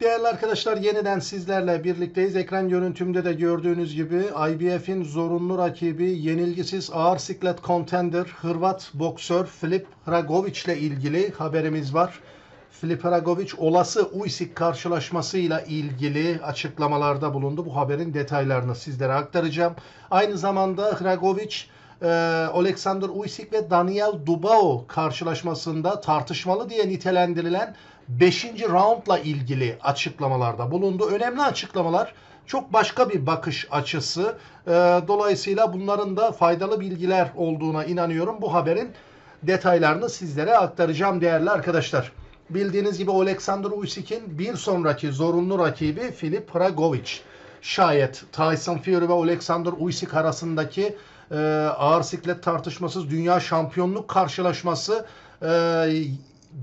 Değerli arkadaşlar yeniden sizlerle birlikteyiz. Ekran görüntümde de gördüğünüz gibi IBF'in zorunlu rakibi yenilgisiz ağır siklet contender Hırvat boksör Filip Hragovic ile ilgili haberimiz var. Filip Hragovic olası Usyk karşılaşmasıyla ilgili açıklamalarda bulundu. Bu haberin detaylarını sizlere aktaracağım. Aynı zamanda Hragovic e, Alexander Usyk ve Daniel Dubao karşılaşmasında tartışmalı diye nitelendirilen 5. roundla ilgili açıklamalarda bulundu. Önemli açıklamalar çok başka bir bakış açısı. E, dolayısıyla bunların da faydalı bilgiler olduğuna inanıyorum. Bu haberin detaylarını sizlere aktaracağım değerli arkadaşlar. Bildiğiniz gibi Alexander Usyk'in bir sonraki zorunlu rakibi Filip Hragovic. Şayet Tyson Fury ve Alexander Usyk arasındaki e, ağır siklet tartışmasız dünya şampiyonluk karşılaşması e,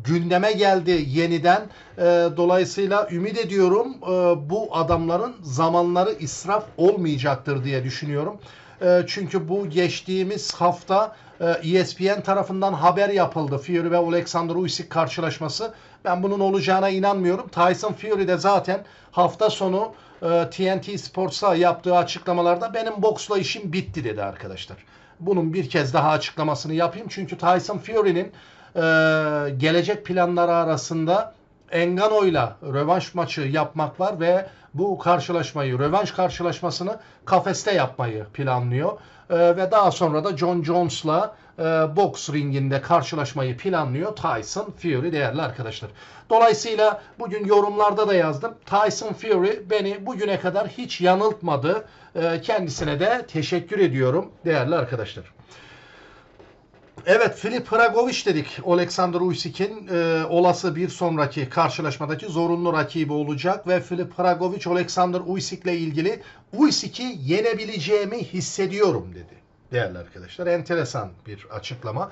gündeme geldi yeniden. E, dolayısıyla ümit ediyorum e, bu adamların zamanları israf olmayacaktır diye düşünüyorum. E, çünkü bu geçtiğimiz hafta e, ESPN tarafından haber yapıldı. Fury ve Alexander Usyk karşılaşması. Ben bunun olacağına inanmıyorum. Tyson Fury de zaten hafta sonu TNT Sports'a yaptığı açıklamalarda benim boksla işim bitti dedi arkadaşlar. Bunun bir kez daha açıklamasını yapayım. Çünkü Tyson Fury'nin e, gelecek planları arasında Engano'yla rövanş maçı yapmak var ve bu karşılaşmayı, rövanş karşılaşmasını kafeste yapmayı planlıyor. E, ve daha sonra da John Jones'la e, boks ringinde karşılaşmayı planlıyor Tyson Fury değerli arkadaşlar. Dolayısıyla bugün yorumlarda da yazdım. Tyson Fury beni bugüne kadar hiç yanıltmadı. E, kendisine de teşekkür ediyorum değerli arkadaşlar. Evet Filip Hragovic dedik. Alexander Usyk'in e, olası bir sonraki karşılaşmadaki zorunlu rakibi olacak ve Filip Hragovic Alexander Usyk ile ilgili Usyk'i yenebileceğimi hissediyorum dedi. Değerli arkadaşlar enteresan bir açıklama.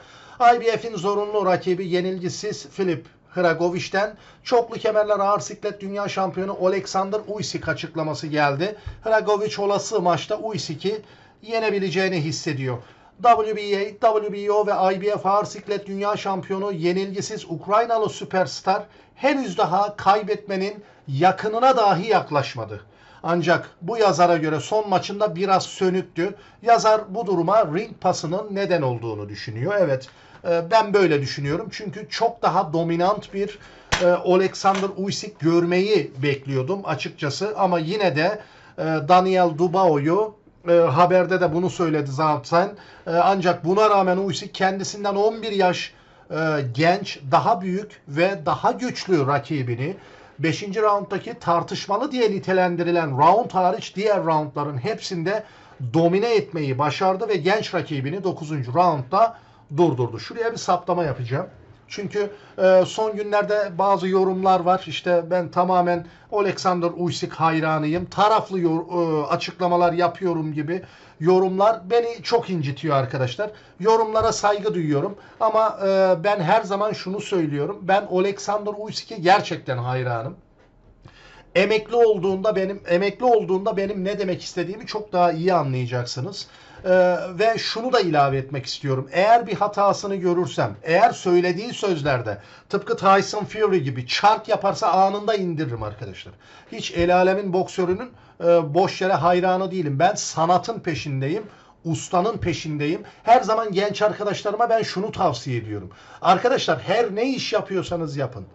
IBF'in zorunlu rakibi yenilgisiz Filip Hragovic'den çoklu kemerler ağır siklet dünya şampiyonu Alexander Usyk açıklaması geldi. Hragovic olası maçta Usyk'i yenebileceğini hissediyor. WBA, WBO ve IBF Ağır Siklet Dünya Şampiyonu yenilgisiz Ukraynalı süperstar henüz daha kaybetmenin yakınına dahi yaklaşmadı. Ancak bu yazara göre son maçında biraz sönüktü. Yazar bu duruma ring pasının neden olduğunu düşünüyor. Evet e, ben böyle düşünüyorum. Çünkü çok daha dominant bir e, Alexander Usyk görmeyi bekliyordum açıkçası. Ama yine de e, Daniel Dubao'yu e, haberde de bunu söyledi zaten. E, ancak buna rağmen Usyk kendisinden 11 yaş e, genç, daha büyük ve daha güçlü rakibini 5. rounddaki tartışmalı diye nitelendirilen round hariç diğer roundların hepsinde domine etmeyi başardı ve genç rakibini 9. roundda durdurdu. Şuraya bir saptama yapacağım. Çünkü e, son günlerde bazı yorumlar var. İşte ben tamamen Alexander Usyk hayranıyım. Taraflı yor, e, açıklamalar yapıyorum gibi yorumlar beni çok incitiyor arkadaşlar. Yorumlara saygı duyuyorum ama e, ben her zaman şunu söylüyorum. Ben Alexander Usyk'e gerçekten hayranım emekli olduğunda benim emekli olduğunda benim ne demek istediğimi çok daha iyi anlayacaksınız. Ee, ve şunu da ilave etmek istiyorum. Eğer bir hatasını görürsem, eğer söylediği sözlerde tıpkı Tyson Fury gibi çark yaparsa anında indiririm arkadaşlar. Hiç el alemin boksörünün e, boş yere hayranı değilim. Ben sanatın peşindeyim ustanın peşindeyim. Her zaman genç arkadaşlarıma ben şunu tavsiye ediyorum. Arkadaşlar her ne iş yapıyorsanız yapın.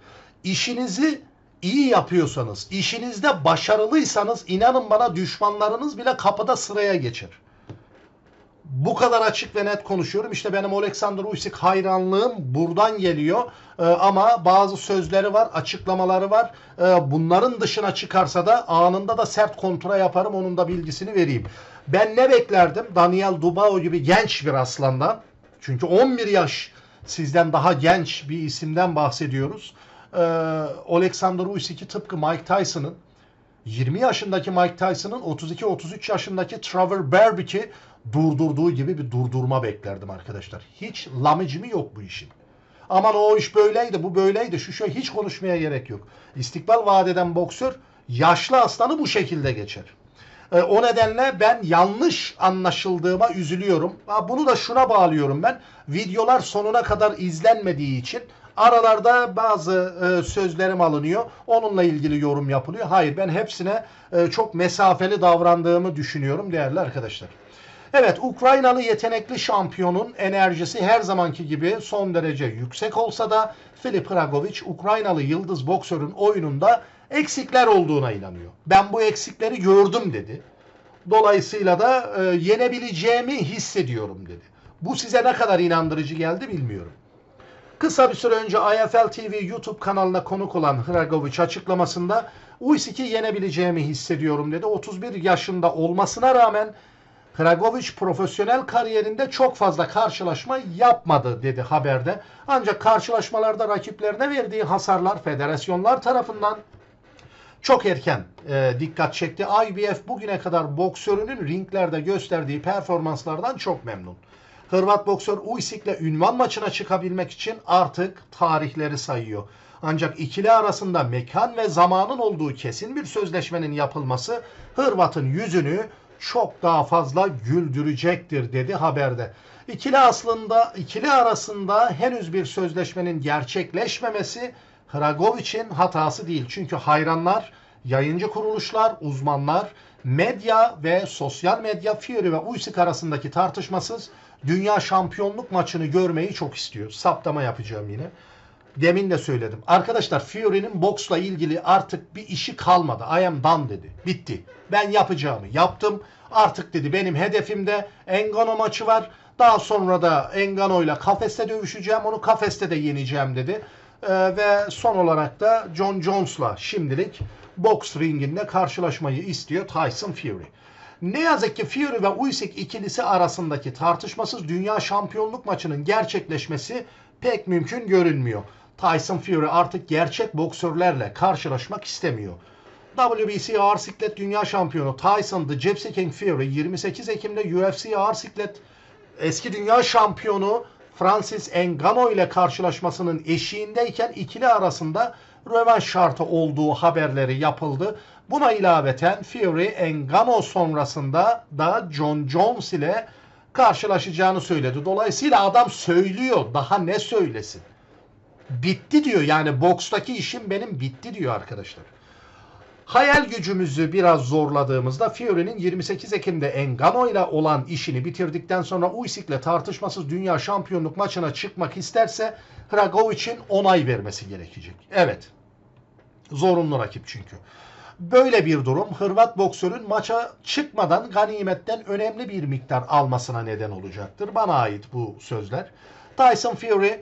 İşinizi iyi yapıyorsanız, işinizde başarılıysanız inanın bana düşmanlarınız bile kapıda sıraya geçer. Bu kadar açık ve net konuşuyorum. İşte benim Alexander Usyk hayranlığım buradan geliyor. Ee, ama bazı sözleri var, açıklamaları var. Ee, bunların dışına çıkarsa da anında da sert kontra yaparım. Onun da bilgisini vereyim. Ben ne beklerdim? Daniel Dubao gibi genç bir aslandan. Çünkü 11 yaş sizden daha genç bir isimden bahsediyoruz. Ee, Alexander Usyk'i tıpkı Mike Tyson'ın 20 yaşındaki Mike Tyson'ın 32-33 yaşındaki Trevor Berbick'i durdurduğu gibi bir durdurma beklerdim arkadaşlar. Hiç lamıcımı yok bu işin. Aman o iş böyleydi, bu böyleydi, şu şey hiç konuşmaya gerek yok. İstikbal vadeden boksör yaşlı aslanı bu şekilde geçer. E, o nedenle ben yanlış anlaşıldığıma üzülüyorum. Bunu da şuna bağlıyorum ben. Videolar sonuna kadar izlenmediği için aralarda bazı e, sözlerim alınıyor. Onunla ilgili yorum yapılıyor. Hayır ben hepsine e, çok mesafeli davrandığımı düşünüyorum değerli arkadaşlar. Evet Ukraynalı yetenekli şampiyonun enerjisi her zamanki gibi son derece yüksek olsa da Filip Hragovic Ukraynalı yıldız boksörün oyununda eksikler olduğuna inanıyor. Ben bu eksikleri gördüm dedi. Dolayısıyla da e, yenebileceğimi hissediyorum dedi. Bu size ne kadar inandırıcı geldi bilmiyorum. Kısa bir süre önce IFL TV YouTube kanalına konuk olan Hragovic açıklamasında Usyk'i yenebileceğimi hissediyorum dedi. 31 yaşında olmasına rağmen Hragovic profesyonel kariyerinde çok fazla karşılaşma yapmadı dedi haberde. Ancak karşılaşmalarda rakiplerine verdiği hasarlar federasyonlar tarafından çok erken e, dikkat çekti. IBF bugüne kadar boksörünün ringlerde gösterdiği performanslardan çok memnun. Hırvat boksör Usyk'le ünvan maçına çıkabilmek için artık tarihleri sayıyor. Ancak ikili arasında mekan ve zamanın olduğu kesin bir sözleşmenin yapılması Hırvat'ın yüzünü çok daha fazla güldürecektir dedi haberde. İkili aslında ikili arasında henüz bir sözleşmenin gerçekleşmemesi Hragovic'in hatası değil. Çünkü hayranlar, yayıncı kuruluşlar, uzmanlar, medya ve sosyal medya Fury ve Usyk arasındaki tartışmasız dünya şampiyonluk maçını görmeyi çok istiyor. Saptama yapacağım yine. Demin de söyledim. Arkadaşlar Fury'nin boksla ilgili artık bir işi kalmadı. I am done dedi. Bitti. Ben yapacağımı yaptım. Artık dedi benim hedefimde Engano maçı var. Daha sonra da Engano ile kafeste dövüşeceğim. Onu kafeste de yeneceğim dedi. Ee, ve son olarak da John Jones'la şimdilik boks ringinde karşılaşmayı istiyor Tyson Fury. Ne yazık ki Fury ve Usyk ikilisi arasındaki tartışmasız dünya şampiyonluk maçının gerçekleşmesi pek mümkün görünmüyor. Tyson Fury artık gerçek boksörlerle karşılaşmak istemiyor. WBC ağır siklet dünya şampiyonu Tyson The Gypsy King Fury 28 Ekim'de UFC ağır siklet eski dünya şampiyonu Francis Ngannou ile karşılaşmasının eşiğindeyken ikili arasında rövanş şartı olduğu haberleri yapıldı. Buna ilaveten Fury Ngannou sonrasında da John Jones ile karşılaşacağını söyledi. Dolayısıyla adam söylüyor. Daha ne söylesin? Bitti diyor. Yani bokstaki işim benim bitti diyor arkadaşlar. Hayal gücümüzü biraz zorladığımızda Fury'nin 28 Ekim'de Ngannou ile olan işini bitirdikten sonra Usyk'le tartışmasız dünya şampiyonluk maçına çıkmak isterse Hragovic'in onay vermesi gerekecek. Evet. Zorunlu rakip çünkü. Böyle bir durum Hırvat boksörün maça çıkmadan ganimetten önemli bir miktar almasına neden olacaktır. Bana ait bu sözler. Tyson Fury e,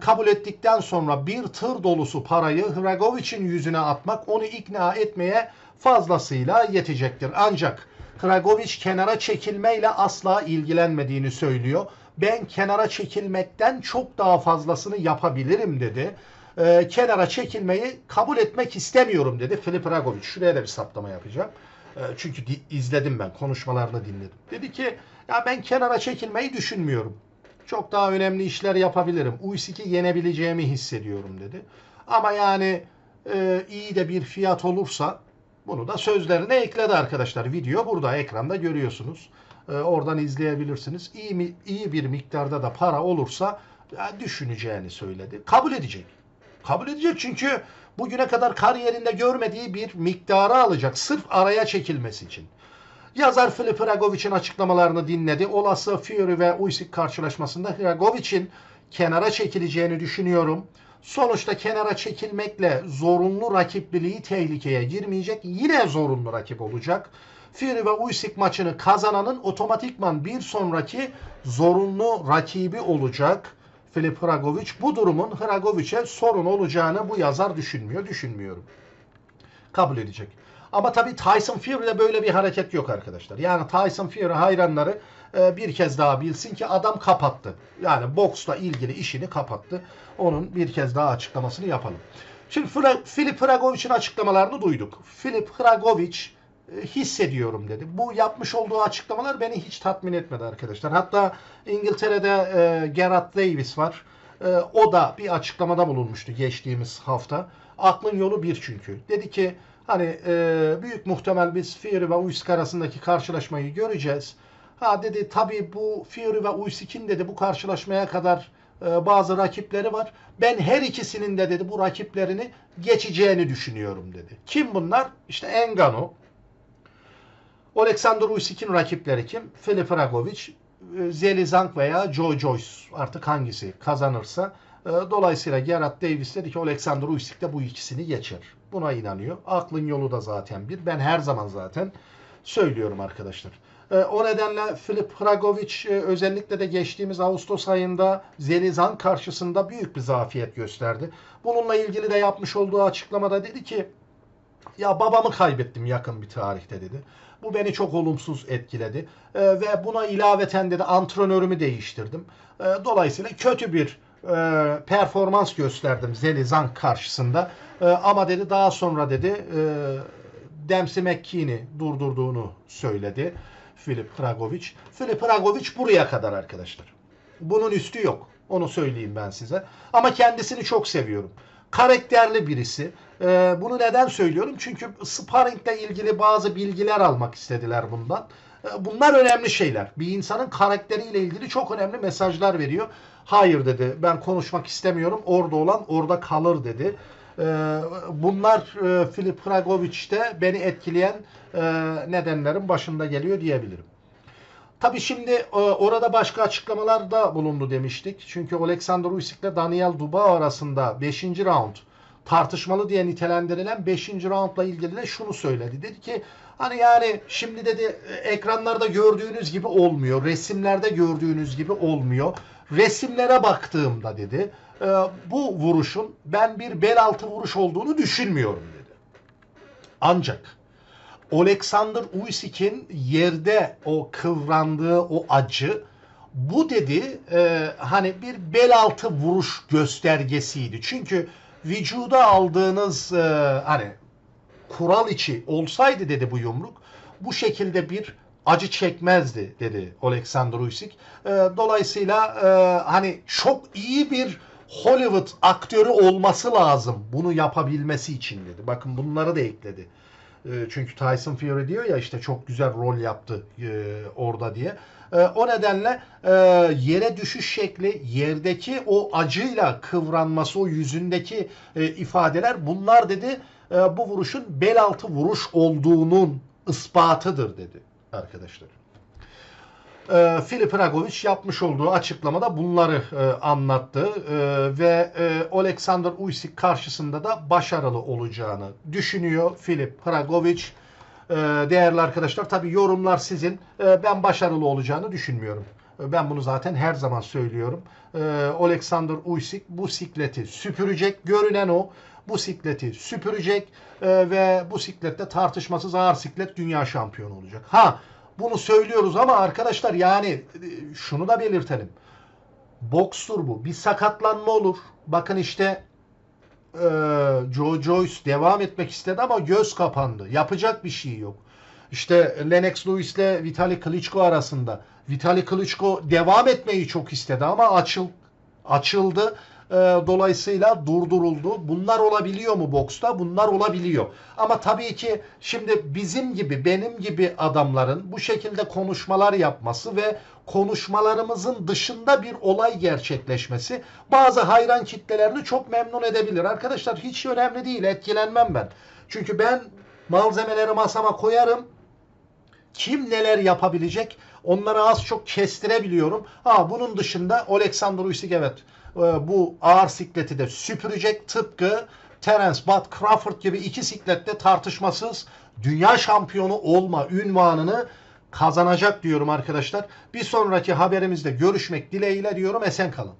kabul ettikten sonra bir tır dolusu parayı Hragovic'in yüzüne atmak onu ikna etmeye fazlasıyla yetecektir. Ancak Hragovic kenara çekilmeyle asla ilgilenmediğini söylüyor. Ben kenara çekilmekten çok daha fazlasını yapabilirim dedi. E, kenara çekilmeyi kabul etmek istemiyorum dedi Filip Hragovic. Şuraya da bir saptama yapacağım. E, çünkü izledim ben konuşmalarını dinledim. Dedi ki ya ben kenara çekilmeyi düşünmüyorum çok daha önemli işler yapabilirim. Usyk'i yenebileceğimi hissediyorum dedi. Ama yani e, iyi de bir fiyat olursa bunu da sözlerine ekledi arkadaşlar. Video burada ekranda görüyorsunuz. E, oradan izleyebilirsiniz. İyi, mi, iyi bir miktarda da para olursa ya, düşüneceğini söyledi. Kabul edecek. Kabul edecek çünkü bugüne kadar kariyerinde görmediği bir miktarı alacak. Sırf araya çekilmesi için. Yazar Filip Hragovic'in açıklamalarını dinledi. Olası Fury ve Usyk karşılaşmasında Hragovic'in kenara çekileceğini düşünüyorum. Sonuçta kenara çekilmekle zorunlu rakipliği tehlikeye girmeyecek. Yine zorunlu rakip olacak. Fury ve Usyk maçını kazananın otomatikman bir sonraki zorunlu rakibi olacak. Filip Hragovic bu durumun Hragovic'e sorun olacağını bu yazar düşünmüyor. Düşünmüyorum. Kabul edecek. Ama tabii Tyson Fury'de böyle bir hareket yok arkadaşlar. Yani Tyson Fury hayranları e, bir kez daha bilsin ki adam kapattı. Yani boksla ilgili işini kapattı. Onun bir kez daha açıklamasını yapalım. Şimdi Filip Hragovic'in açıklamalarını duyduk. Filip Hragovic hissediyorum dedi. Bu yapmış olduğu açıklamalar beni hiç tatmin etmedi arkadaşlar. Hatta İngiltere'de e, Gerard Davis var. E, o da bir açıklamada bulunmuştu geçtiğimiz hafta. Aklın yolu bir çünkü. Dedi ki Hani e, büyük muhtemel biz Fury ve Usyk arasındaki karşılaşmayı göreceğiz. Ha dedi tabii bu Fury ve Usyk'in dedi bu karşılaşmaya kadar e, bazı rakipleri var. Ben her ikisinin de dedi bu rakiplerini geçeceğini düşünüyorum dedi. Kim bunlar? İşte Engano, Alexander Usyk'in rakipleri kim? Filip Ragovic, e, Zelizang veya Joe Joyce artık hangisi kazanırsa. E, Dolayısıyla Gerard Davis dedi ki Alexander Usyk de bu ikisini geçer. Buna inanıyor. Aklın yolu da zaten bir. Ben her zaman zaten söylüyorum arkadaşlar. E, O nedenle Filip Ragovic e, özellikle de geçtiğimiz Ağustos ayında Zelizang karşısında büyük bir zafiyet gösterdi. Bununla ilgili de yapmış olduğu açıklamada dedi ki ya babamı kaybettim yakın bir tarihte dedi. Bu beni çok olumsuz etkiledi. Ee, ve buna ilaveten dedi antrenörümü değiştirdim. Ee, dolayısıyla kötü bir e, performans gösterdim Zelizan karşısında. Ee, ama dedi daha sonra dedi e, Dempsey McKean'i durdurduğunu söyledi. Filip Dragovic. Filip Dragovic buraya kadar arkadaşlar. Bunun üstü yok. Onu söyleyeyim ben size. Ama kendisini çok seviyorum. Karakterli birisi. Ee, bunu neden söylüyorum? Çünkü sparringle ilgili bazı bilgiler almak istediler bundan. Ee, bunlar önemli şeyler. Bir insanın karakteriyle ilgili çok önemli mesajlar veriyor. Hayır dedi. Ben konuşmak istemiyorum. Orada olan orada kalır dedi. Ee, bunlar e, Filip Dragovic'te beni etkileyen e, nedenlerin başında geliyor diyebilirim. Tabii şimdi e, orada başka açıklamalar da bulundu demiştik. Çünkü Alexander Usyk ile Daniel Dubois arasında 5. round tartışmalı diye nitelendirilen 5. roundla ilgili de şunu söyledi. Dedi ki hani yani şimdi dedi ekranlarda gördüğünüz gibi olmuyor. Resimlerde gördüğünüz gibi olmuyor. Resimlere baktığımda dedi e, bu vuruşun ben bir bel altı vuruş olduğunu düşünmüyorum dedi. Ancak Alexander Usyk'in yerde o kıvrandığı o acı bu dedi e, hani bir bel altı vuruş göstergesiydi. Çünkü vücuda aldığınız e, hani kural içi olsaydı dedi bu yumruk bu şekilde bir acı çekmezdi dedi Alexander Usyk. E, dolayısıyla e, hani çok iyi bir Hollywood aktörü olması lazım bunu yapabilmesi için dedi. Bakın bunları da ekledi. E, Çünkü Tyson Fury diyor ya işte çok güzel rol yaptı e, orada diye. E, O nedenle e, yere düşüş şekli, yerdeki o acıyla kıvranması, o yüzündeki e, ifadeler bunlar dedi e, bu vuruşun bel altı vuruş olduğunun ispatıdır dedi arkadaşlar. E, Filip Ragovic yapmış olduğu açıklamada bunları anlattı ve e, Alexander Usyk karşısında da başarılı olacağını düşünüyor Filip Ragovic. E, değerli arkadaşlar tabi yorumlar sizin. E, ben başarılı olacağını düşünmüyorum. E, Ben bunu zaten her zaman söylüyorum. Alexander Usyk bu sikleti süpürecek. Görünen o. Bu sikleti süpürecek ve bu siklette tartışmasız ağır siklet dünya şampiyonu olacak. Ha bunu söylüyoruz ama arkadaşlar yani e, şunu da belirtelim. Bokstur bu. Bir sakatlanma olur. Bakın işte Joe Joyce devam etmek istedi ama göz kapandı. Yapacak bir şey yok. İşte Lennox Lewis ile Vitali Klitschko arasında. Vitali Klitschko devam etmeyi çok istedi ama açıl açıldı. E, dolayısıyla durduruldu. Bunlar olabiliyor mu boksta? Bunlar olabiliyor. Ama tabii ki şimdi bizim gibi, benim gibi adamların bu şekilde konuşmalar yapması ve konuşmalarımızın dışında bir olay gerçekleşmesi bazı hayran kitlelerini çok memnun edebilir. Arkadaşlar hiç önemli değil, etkilenmem ben. Çünkü ben malzemeleri masama koyarım. Kim neler yapabilecek onları az çok kestirebiliyorum. Ha bunun dışında Alexander Usyk evet bu ağır sikleti de süpürecek. Tıpkı Terence Bud Crawford gibi iki siklette tartışmasız dünya şampiyonu olma ünvanını kazanacak diyorum arkadaşlar. Bir sonraki haberimizde görüşmek dileğiyle diyorum. Esen kalın.